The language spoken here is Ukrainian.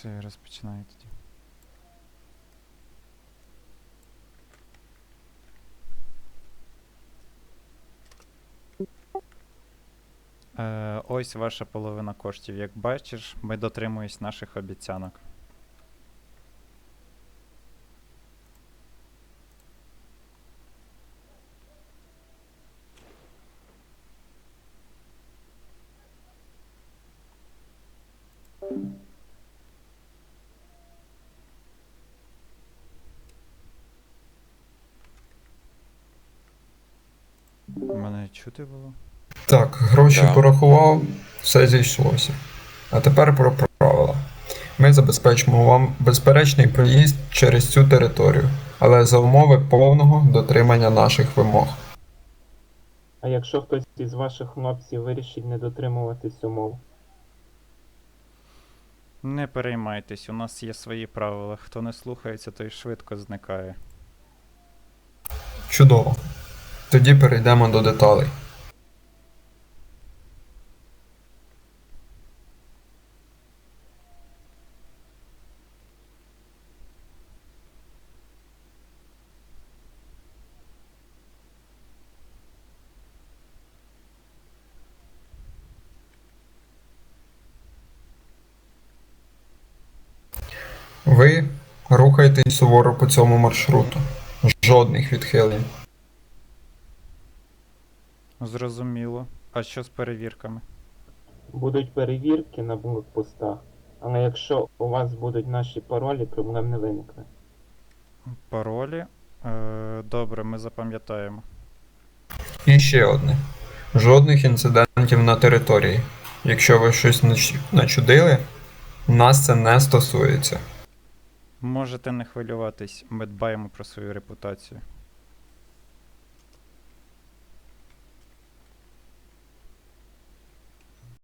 Все, розпочинаю тоді. Е, ось ваша половина коштів. Як бачиш, ми дотримуємось наших обіцянок. Мене чути було? Так, гроші Да. порахував, все зійшлося. А тепер про правила. Ми забезпечимо вам безперечний проїзд через цю територію, але за умови повного дотримання наших вимог. А якщо хтось із ваших хлопців вирішить не дотримуватись умов? Не переймайтесь, у нас є свої правила. Хто не слухається, той швидко зникає. Чудово. Тоді перейдемо до деталей. Ви рухайтесь суворо по цьому маршруту. Жодних відхилень. Зрозуміло. А що з перевірками? Будуть перевірки на блокпостах, але якщо у вас будуть наші паролі, проблем не виникне. Паролі? Е, добре, ми запам'ятаємо. І ще одне. Жодних інцидентів на території. Якщо ви щось нач- начудили, нас це не стосується. Можете не хвилюватись, ми дбаємо про свою репутацію.